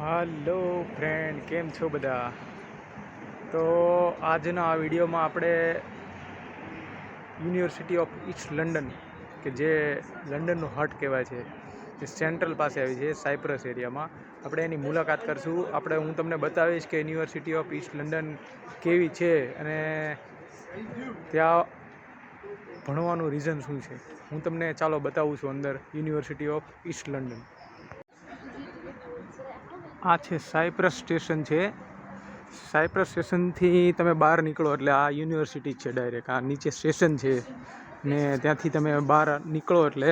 હાલો friend કેમ છો બધા? તો આજના આ વિડીયોમાં આપણે યુનિવર્સિટી ઓફ ઈસ્ટ લંડન કે જે લંડનનું હટ કહેવાય છે, જે સેન્ટ્રલ પાસે આવી છે સાયપ્રસ એરિયામાં આપણે એની મુલાકાત કરશું. આપણે, હું તમને બતાવીશ કે યુનિવર્સિટી ઓફ ઈસ્ટ લંડન કેવી છે અને ત્યાં ભણવાનું રીઝન શું છે. હું તમને, ચાલો બતાવું છું અંદર યુનિવર્સિટી ઓફ ઈસ્ટ લંડન આ છે સાયપ્રસ સ્ટેશન છે. સાયપ્રસ સ્ટેશનથી તમે બહાર નીકળો એટલે આ યુનિવર્સિટી છે ડાયરેક્ટ. આ નીચે સ્ટેશન છે ને ત્યાંથી તમે બહાર નીકળો એટલે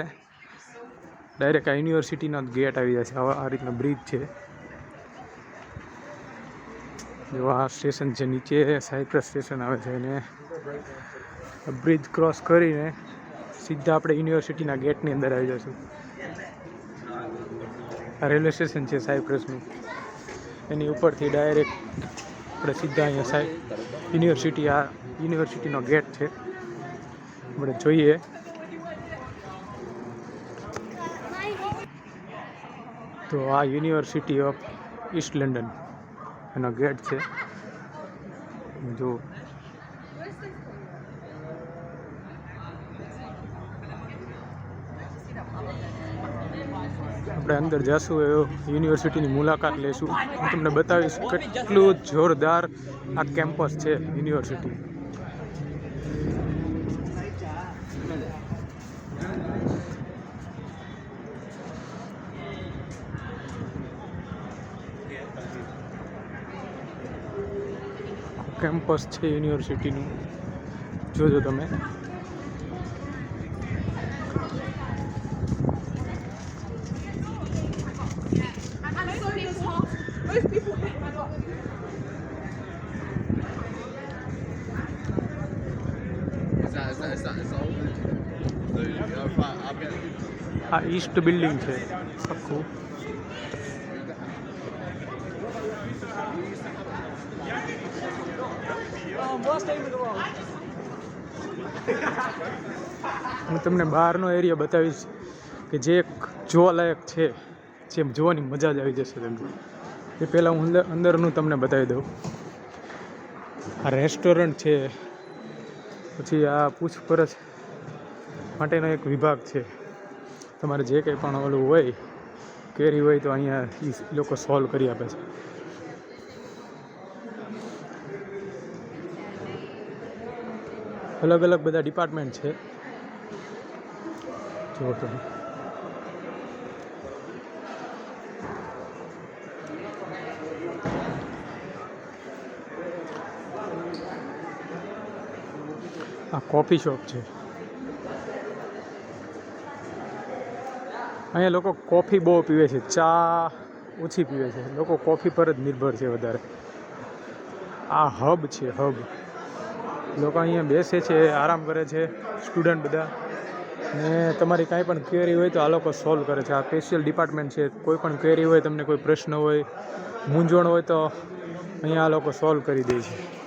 ડાયરેક્ટ આ યુનિવર્સિટીનો ગેટ આવી જાય છે. આ રીતનો બ્રિજ છે. જો આ સ્ટેશન છે નીચે, સાયપ્રસ સ્ટેશન આવે છે અને બ્રિજ ક્રોસ કરીને સીધા આપણે યુનિવર્સિટીના ગેટની અંદર આવી જશું. આ રેલવે સ્ટેશન છે સાયપ્રસનું એની ઉપરથી ડાયરેક્ટ આપણે સીધા અહીંયા સાહેબ યુનિવર્સિટી, આ યુનિવર્સિટીનો ગેટ છે. આપણે જોઈએ. તો આ યુનિવર્સિટી ઓફ ઈસ્ટ લંડન એનો ગેટ છે. જો આપણે અંદર જશું યુનિવર્સિટીની મુલાકાત લઈશું હું તમને બતાવીશ કેટલું જોરદાર આ કેમ્પસ છે યુનિવર્સિટી. કેમ્પસ છે યુનિવર્સિટીનું. જોજો તમે. આ ઈસ્ટ બિલ્ડિંગ છે. આખું. હું તમને બહારનો એરિયા બતાવીશ કે જે એક જોવાલાયક છે, જે જોવાની મજા જ આવી જશે તમને. એ પહેલાં હું અંદર અંદરનું તમને બતાવી દઉં. આ રેસ્ટોરન્ટ છે. પછી આ પૂછપરછ માટેનો એક વિભાગ છે. તમારે જે કંઈ પણ ઓલું હોય, કેરી હોય તો અહીંયા ઈ લોકો સોલ્વ કરી આપે છે. અલગ અલગ બધા ડિપાર્ટમેન્ટ છે. જુઓ તમે. આ કોફી શોપ છે. અહીંયા લોકો કોફી બહુ પીવે છે. ચા ઓછી પીવે છે. લોકો કોફી પર જ નિર્ભર છે વધારે. આ હબ છે, હબ. લોકો અહીંયા બેસે છે, આરામ કરે છે, સ્ટુડન્ટ બધા. ને તમારી કાંઈ પણ ક્વેરી હોય તો આ લોકો સોલ્વ કરે છે. આ સ્પેશિયલ ડિપાર્ટમેન્ટ છે. કોઈ પણ ક્વેરી હોય, તમને કોઈ પ્રશ્ન હોય, મૂંઝવણ હોય તો અહીંયા આ લોકો સોલ્વ કરી દે છે.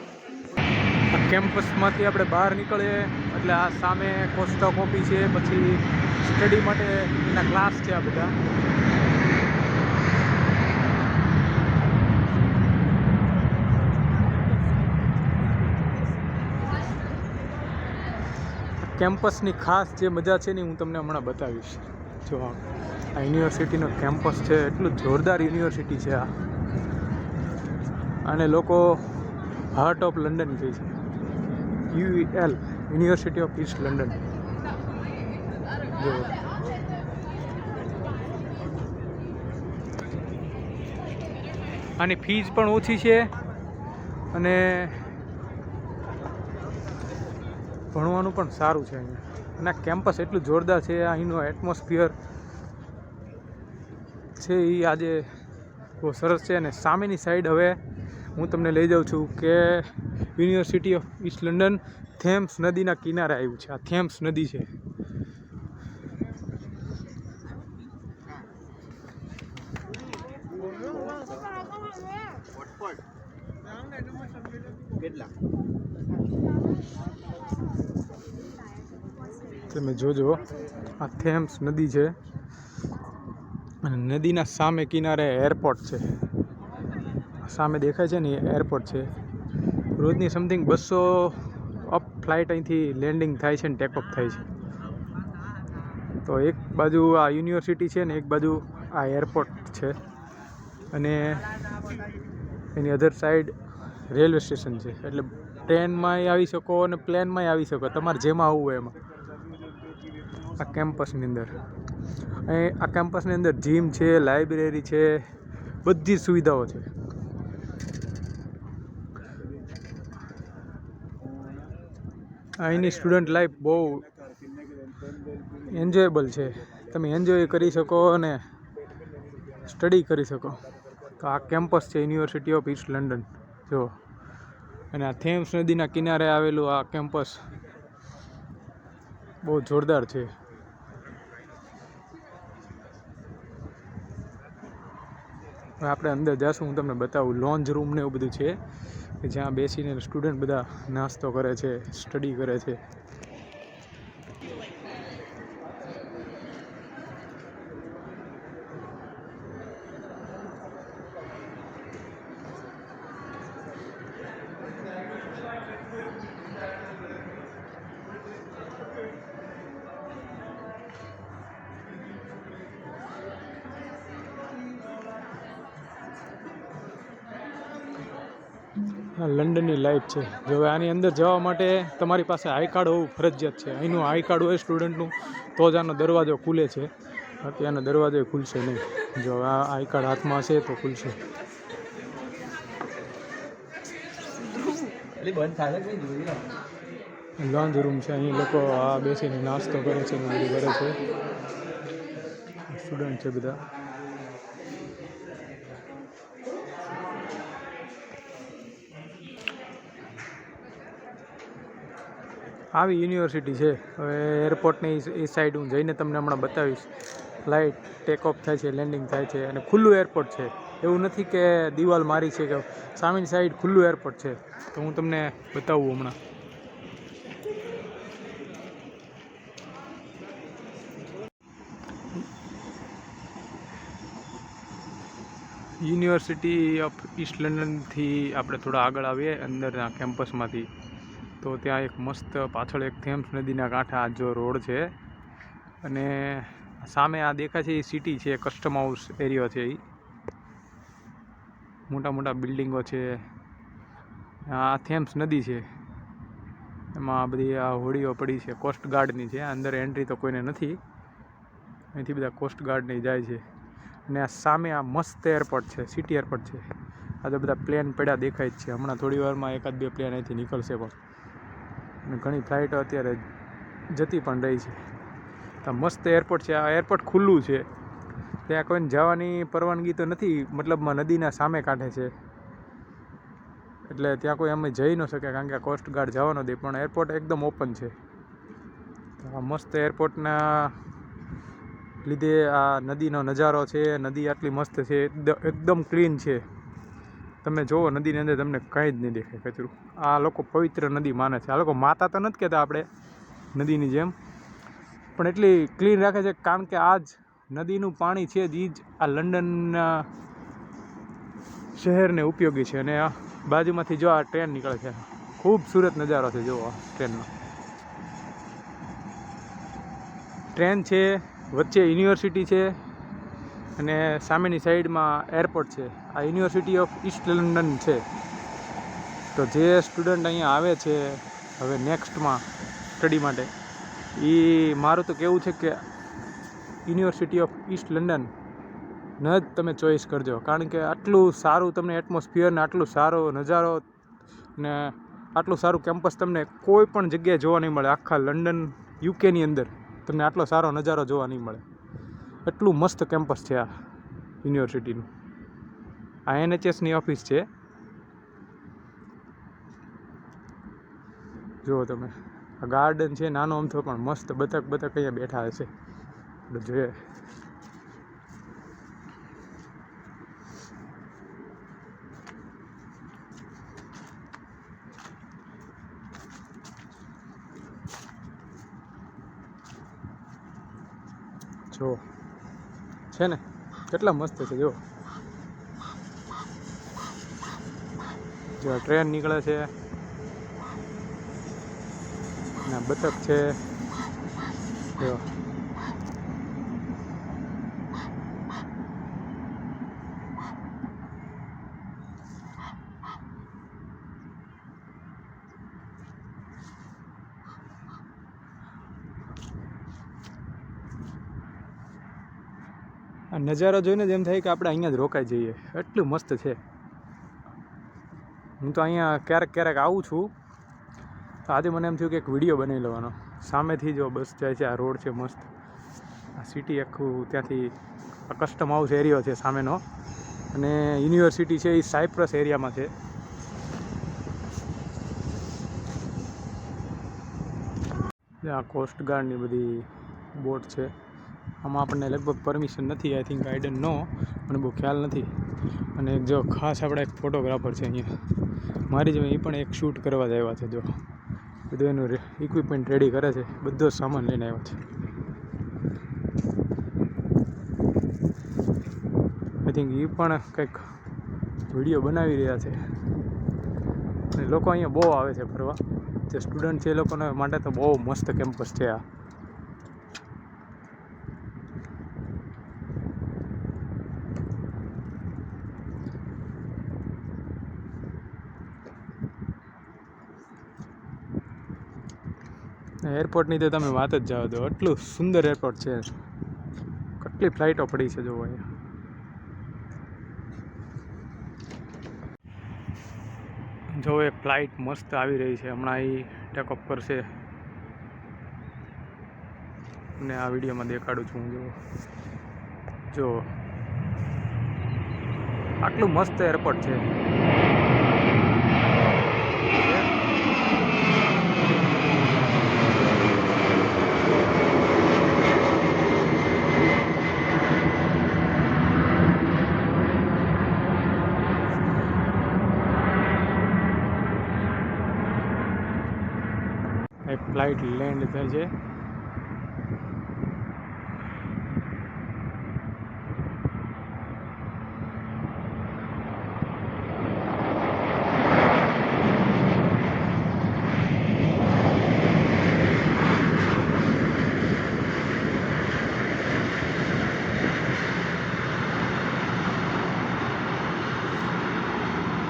કેમ્પસમાંથી આપણે બહાર નીકળીએ. એટલે આ સામે કોસ્ટા કોપી છે, પછી સ્ટડી માટે એના ક્લાસ છે આ બધા. કેમ્પસની ખાસ જે મજા છે ને હું તમને હમણાં બતાવીશ. જો, આ યુનિવર્સિટીનો કેમ્પસ છે, એટલું જોરદાર યુનિવર્સિટી છે આ. અને લોકો હાર્ટ ઓફ લંડન કહે છે UEL university of east London. જો. આની ફીસ પણ ઓછી છે અને ભણવાનું પણ સારું છે અહીંયા. અને આ કેમ્પસ એટલું જોરદાર છે અહીંનો એટમોસ્ફિયર છે એ આજે બહુ સરસ છે અને સામેની સાઈડ હવે હું તમને લઈ જાઉં છું કે university of east London Thames નદીના કિનારે આવ્યું છે. આ થેમ્સ નદી છે. તમે જોજો. આ થેમ્સ નદી છે. અને નદીના સામે કિનારે એરપોર્ટ છે. સામે દેખાય છે ને એરપોર્ટ છે. રોજની સમથિંગ બસો ફ્લાઇટ અહીંથી લેન્ડિંગ થાય છે ને ટેકઓફ થાય છે. તો એક બાજુ આ યુનિવર્સિટી છે ને એક બાજુ આ એરપોર્ટ છે. અને એની અધર સાઈડ રેલવે સ્ટેશન છે. એટલે ટ્રેનમાંય આવી શકો અને પ્લેનમાંય આવી શકો. તમારે જેમાં આવવું હોય એમાં. આ કેમ્પસની અંદર. અહીં આ કેમ્પસની અંદર જીમ છે, લાઇબ્રેરી છે, બધી સુવિધાઓ છે. અહીંની સ્ટુડન્ટ લાઈફ બહુ એન્જોયેબલ છે. તમે એન્જોય કરી શકો અને સ્ટડી કરી શકો. તો આ કેમ્પસ છે યુનિવર્સિટી ઓફ ઈસ્ટ લંડન જો, અને આ થેમ્સ નદીના કિનારે આવેલું આ કેમ્પસ બહુ જોરદાર છે. આપણે અંદર જઈશું હું તમને બતાવું. લોન્જ રૂમ ને એવું બધું છે. જ્યાં બેસીને સ્ટુડન્ટ બધા નાસ્તો કરે છે સ્ટડી કરે છે. લંડનની લાઈફ છે. જો હવે આની અંદર જવા માટે તમારી પાસે આઈ કાર્ડ હોવું ફરજિયાત છે. અહીંનું આઈ કાર્ડ હોય સ્ટુડન્ટનું તો જ આનો દરવાજો ખુલે છે. બાકી આનો દરવાજો ખુલશે નહીં. જો આ આઈ કાર્ડ હાથમાં હશે તો ખુલશે. લોન્જ રૂમ છે. અહીં લોકો આ બેસીને નાસ્તો કરે છે કરે છે. સ્ટુડન્ટ છે બધા. આવી યુનિવર્સિટી છે. હવે એરપોર્ટની એ સાઈડ હું જઈને તમને હમણાં બતાવીશ. ફ્લાઇટ ટેક ઓફ થાય છે લેન્ડિંગ થાય છે અને ખુલ્લું એરપોર્ટ છે. એવું નથી કે દિવાલ મારી છે કે સામેની સાઈડ ખુલ્લું એરપોર્ટ છે. તો હું તમને બતાવું હમણાં. યુનિવર્સિટી ઓફ ઈસ્ટ લંડનથી આપણે થોડા આગળ આવીએ, અંદરના કેમ્પસમાંથી તો ત્યાં એક મસ્ત પાછળ એક થેમ્સ નદીના કાંઠે આ જો રોડ છે. અને સામે આ દેખાય છે એ સિટી છે કસ્ટમ હાઉસ એરિયો છે એ મોટા મોટા બિલ્ડિંગો છે. આ થેમ્સ નદી છે. એમાં બધી આ હોડીઓ પડી છે. કોસ્ટ ગાર્ડની છે. અંદર એન્ટ્રી તો કોઈને નથી. અહીંથી બધા કોસ્ટ ગાર્ડની જાય છે. અને આ સામે આ મસ્ત એરપોર્ટ છે સિટી એરપોર્ટ છે. આ તો બધા પ્લેન પડ્યા દેખાય જ છે. હમણાં થોડી વારમાં એકાદ બે પ્લેન અહીંથી નીકળશે પણ. ઘણી ફ્લાઇટો અત્યારે જતી પણ રહી છે. તો મસ્ત એરપોર્ટ છે. આ એરપોર્ટ ખુલ્લું છે. ત્યાં કોઈને જવાની પરવાનગી તો નથી, મતલબમાં નદીના સામે કાંઠે છે. એટલે ત્યાં કોઈ અમે જઈ ન શકે કારણ કે કોસ્ટ ગાર્ડ જવાનો દે, પણ એરપોર્ટ એકદમ ઓપન છે. આ મસ્ત એરપોર્ટના લીધે આ નદીનો નજારો છે. નદી આટલી મસ્ત છે. એકદમ ક્લીન છે. તમે જુઓ નદીની અંદર તમને કાંઈ જ નહીં દેખાય કચરું. આ લોકો પવિત્ર નદી માને છે. આ લોકો માતા તો નથી કહેતા આપણે નદીની જેમ. પણ એટલી ક્લીન રાખે છે કારણ કે આ જ નદીનું પાણી છે જ એ જ આ લંડનના શહેરને ઉપયોગી છે. અને આ બાજુમાંથી જો આ ટ્રેન નીકળે છે. ખૂબસૂરત નજારો છે જુઓ ટ્રેનનો ટ્રેન છે, વચ્ચે યુનિવર્સિટી છે અને સામેની સાઈડમાં એરપોર્ટ છે. આ યુનિવર્સિટી ઓફ ઈસ્ટ લંડન છે. તો જે સ્ટુડન્ટ અહીંયા આવે છે હવે નેક્સ્ટમાં સ્ટડી માટે એ મારું તો કેવું છે કે યુનિવર્સિટી ઓફ ઈસ્ટ લંડન ન જ તમે ચોઈસ કરજો. કારણ કે આટલું સારું તમને એટમોસ્ફિયર ને આટલું સારો નજારો ને આટલું સારું કેમ્પસ તમને કોઈ પણ જગ્યાએ જોવા નહીં મળે. આખા લંડન યુકેની અંદર તમને આટલો સારો નજારો જોવા નહીં મળે. એટલું મસ્ત કેમ્પસ છે આ યુનિવર્સિટીનું આ એનએચએસની ઓફિસ છે. જુઓ તમે. આ ગાર્ડન છે, નાનો અમથો પણ મસ્ત બતક બતક અહીંયા બેઠા હશે. જોઈએ. જો. છે ને? કેટલા મસ્ત છે જો ટ્રેન નીકળે છે ને બતક છે. જો. આ નજારો જોઈને જ એમ થાય કે આપણે અહીંયા જ રોકાઈ જઈએ. એટલું મસ્ત છે. હું તો અહીંયા ક્યારેક ક્યારેક આવું છું. આજે મને એમ થયું કે એક વીડિયો બનાવી લેવાનો. સામેથી જો બસ જાય છે, આ રોડ છે મસ્ત. આ સિટી આખું ત્યાંથી આ કસ્ટમ હાઉસ એરિયો છે સામેનો. અને યુનિવર્સિટી છે એ સાયપ્રસ એરિયામાં છે. આ કોસ્ટ ગાર્ડની બધી બોટ છે. આમાં આપણને લગભગ પરમિશન નથી I think I don't know, મને બહુ ખ્યાલ નથી. અને જો ખાસ આપણા એક ફોટોગ્રાફર છે અહીંયા. મારી જેમ એ પણ એક શૂટ કરવા જ આવ્યા છે, જો. બધું એનું ઇક્વિપમેન્ટ રેડી કરે છે. બધો સામાન લઈને આવ્યો છે. આઈ થિંક એ પણ કંઈક વીડિયો બનાવી રહ્યા છે. અને લોકો અહીંયા બહુ આવે છે ફરવા. જે સ્ટુડન્ટ છે એ લોકોને માટે તો બહુ મસ્ત કેમ્પસ છે આ. એરપોર્ટની તો તમે વાત જ જવા દો. એટલું સુંદર એરપોર્ટ છે. કેટલી ફ્લાઇટો પડી છે જોવો અહીંયા. જો એ ફ્લાઇટ મસ્ત આવી રહી છે. હમણાં એ ટેકઓફ કરશે. ને આ વિડીયોમાં દેખાડું છું જો જો આટલું મસ્ત એરપોર્ટ છે. એક ફ્લાઇટ લેન્ડ થાય છે.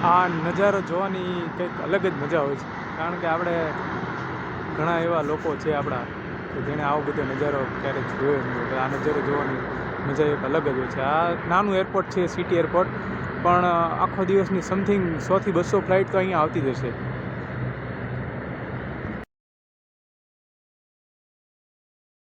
આ નજારો જોવાની કંઈક અલગ જ મજા હોય છે. કારણ કે આપણે ઘણા એવા લોકો છે આપણા કે જેણે આવો બધો નજારો ક્યારેક જોયો નહીં. આ નજારો જોવાની મજા એક અલગ જ હોય છે. આ નાનું એરપોર્ટ છે સિટી એરપોર્ટ પણ આખો દિવસની સમથિંગ સોથી બસો ફ્લાઇટ તો અહીંયા આવતી જ હશે.